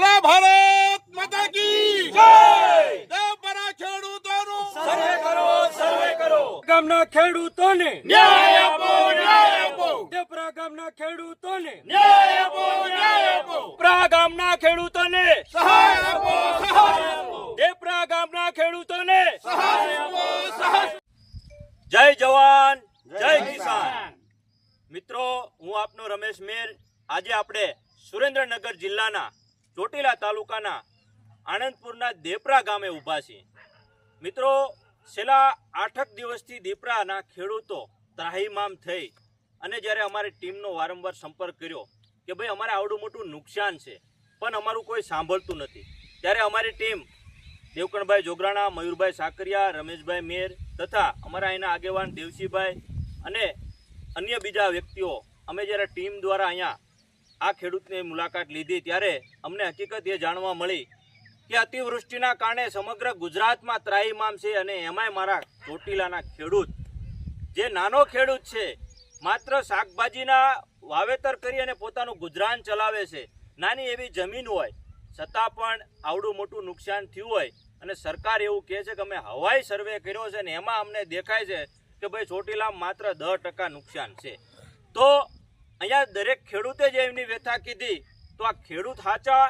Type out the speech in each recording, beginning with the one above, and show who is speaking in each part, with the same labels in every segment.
Speaker 1: બોલો ભારત માતા કી
Speaker 2: જય!
Speaker 1: દેવપરા ખેડૂતોનું!
Speaker 2: સર્વે કરો સર્વે કરો.
Speaker 3: ગામના ખેડૂતોને
Speaker 2: ન્યાય આપો ન્યાય આપો.
Speaker 3: દેપરા ગામના ખેડૂતોને
Speaker 2: ન્યાય આપો ન્યાય આપો.
Speaker 3: દેપરા ગામના ખેડૂતોને
Speaker 1: સહાય આપો સહાય આપો.
Speaker 3: દેપરા ગામના ખેડૂતોને
Speaker 1: સહાય આપો સહાય
Speaker 3: જય જવાન જય કિસાન. મિત્રો હું આપનો રમેશ મેર. આજે આપણે સુરેન્દ્રનગર જિલ્લાના ચોટીલા તાલુકાના આણંદપુરના દેપરા ગામે ઊભા છીએ મિત્રો, છેલ્લા આઠક દિવસથી દીપરાના ખેડૂતો ત્રાહીમામ થઈ અને જ્યારે અમારી ટીમનો વારંવાર સંપર્ક કર્યો કે ભાઈ અમારે આવડું મોટું નુકસાન છે, પણ અમારું કોઈ સાંભળતું નથી. ત્યારે અમારી ટીમ દેવકણભાઈ જોગરાણા, મયુરભાઈ સાકરિયા, રમેશભાઈ મેર તથા અમારા અહીંના આગેવાન દેવસીભાઈ અને અન્ય બીજા વ્યક્તિઓ, અમે જ્યારે ટીમ દ્વારા અહીંયા આ ખેડૂતની મુલાકાત લીધી ત્યારે અમને હકીકત એ જાણવા મળી કે અતિવૃષ્ટિના કારણે સમગ્ર ગુજરાતમાં ત્રાહીમામ છે અને એમાંય મારા ચોટીલાના ખેડૂત. જે નાનો ખેડૂત છે, માત્ર શાકભાજીના વાવેતર કરી અને પોતાનું ગુજરાન ચલાવે છે. નાની એવી જમીન હોય, છતાં પણ આવડું મોટું નુકસાન થયું હોય અને સરકાર એવું કહે છે કે અમે હવાઈ સર્વે કર્યો છે ને એમાં અમને દેખાય છે કે ભાઈ ચોટીલામાં માત્ર દસ ટકા નુકસાન છે. તો અહીંયા દરેક ખેડૂતે જે એમની વ્યથા કીધી, તો આ ખેડૂત હાચા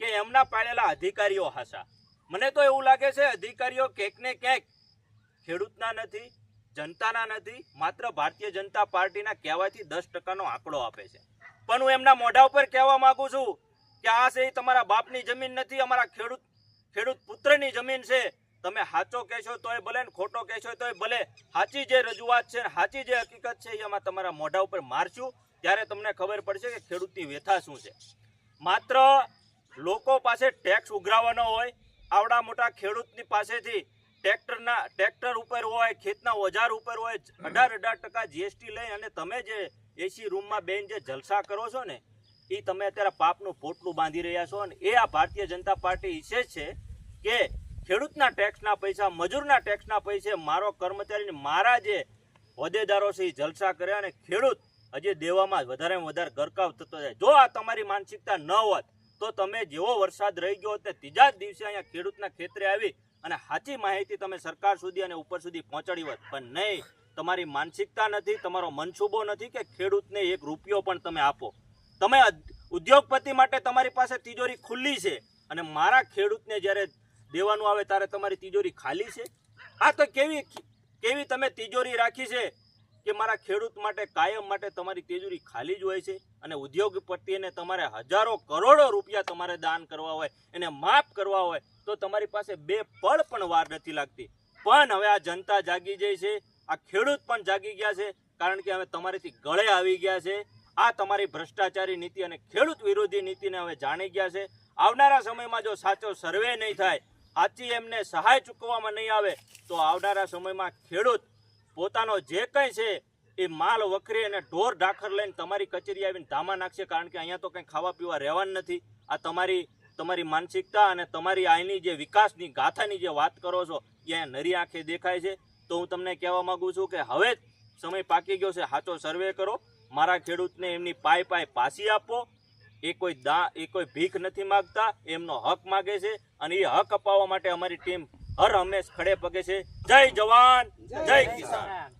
Speaker 3: કે એમના પાડેલા અધિકારીઓ હાચા? મને તો એવું લાગે છે અધિકારીઓ ક્યાંક ને ક્યાંક ખેડૂતના નથી, જનતાના નથી, માત્ર ભારતીય જનતા પાર્ટીના કહેવાથી દસ ટકાનો આંકડો આપે છે. પણ હું એમના મોઢા ઉપર કહેવા માંગુ છું કે આ છે તમારા બાપની જમીન નથી, અમારા ખેડૂત ખેડૂત પુત્રની જમીન છે. તમે સાચો કહેશો તોય ભલે ને ખોટો કહેશો તોય ભલે. સાચી જે રજૂઆત છે સાચી જે હકીકત છે એ એમાં તમારા મોઢા ઉપર મારશું. ત્યારે તમને ખબર પડશે કે ખેડૂતની વ્યથા શું છે. માત્ર લોકો પાસે ટેક્સ ઉઘરાવવાનો હોય, આવડા મોટા ખેડૂતની પાસેથી ટ્રેક્ટરના ટ્રેક્ટર ઉપર હોય, ખેતના ઓજાર ઉપર હોય, અઢાર અઢાર ટકા જીએસટી લઈ અને તમે જે એસી રૂમમાં બેન જે જલસા કરો છો ને, એ તમે અત્યારે પાપનું પોટલું બાંધી રહ્યા છો અને એ આ ભારતીય જનતા પાર્ટી ઈચ્છે છે કે ખેડૂતના ટેક્સના પૈસા, મજૂરના ટેક્સના પૈસે મારો કર્મચારી મારા જે હોદ્દેદારો છે એ જલસા કરે અને ખેડૂત હજી દેવામાં વધારે વધારે ગરકાવ થતો જાય. જો આ તમારી માનસિકતા ન હોત, તો તમે જેવો વરસાદ રહી ગયો તે ત્રીજા જ દિવસે અહીંયા ખેડૂતના ખેતરે આવી અને સાચી માહિતી તમે સરકાર સુધી અને ઉપર સુધી પહોંચાડી હોત. પણ નહીં, તમારી માનસિકતા નથી, તમારો મનસૂબો નથી કે ખેડૂતને એક રૂપિયો પણ તમે આપો. તમે ઉદ્યોગપતિ માટે તમારી પાસે તિજોરી ખુલ્લી છે અને મારા ખેડૂતને જ્યારે દેવાનું આવે ત્યારે તમારી તિજોરી ખાલી છે? આ તો કેવી કેવી તમે તિજોરી રાખી છે? કે મારા ખેડૂત માટે, કાયમ માટે તમારી તેજુરી ખાલી જ હોય છે અને ઉદ્યોગપતિને તમારે હજારો કરોડો રૂપિયા તમારે દાન કરવા હોય, એને માફ કરવા હોય, તો તમારી પાસે બે પળ પણ વાર નથી લાગતી. પણ હવે આ જનતા જાગી જાય છે, આ ખેડૂત પણ જાગી ગયા છે, કારણ કે હવે તમારીથી ગળે આવી ગયા છે. આ તમારી ભ્રષ્ટાચારી નીતિ અને ખેડૂત વિરોધી નીતિને હવે જાણી ગયા છે. આવનારા સમયમાં જો સાચો સર્વે નહીં થાય, સાચી એમને સહાય ચૂકવવામાં નહીં આવે, તો આવનારા સમયમાં ખેડૂત પોતાનો જે કંઈ છે એ માલ વખરી અને ઢોર ઢાખર લઈને તમારી કચેરી આવીને ધામા નાખશે કારણ કે અહીંયા તો કંઈ ખાવા પીવા રહેવાનું નથી. આ તમારી તમારી માનસિકતા અને તમારી અહીંની જે વિકાસની ગાથાની જે વાત કરો છો એ નરી આંખે દેખાય છે, તો હું તમને કહેવા માંગુ છું કે હવે જ સમય પાકી ગયો છે સાચો સર્વે કરો. મારા ખેડૂતને એમની પાય પાય પાસી આપો. એ કોઈ દા, એ કોઈ ભીખ નથી માગતા, એમનો હક માગે છે અને એ હક અપાવવા માટે અમારી ટીમ હર હંમેશ ખડે પગે છે. જય જવાન જય કિસાન.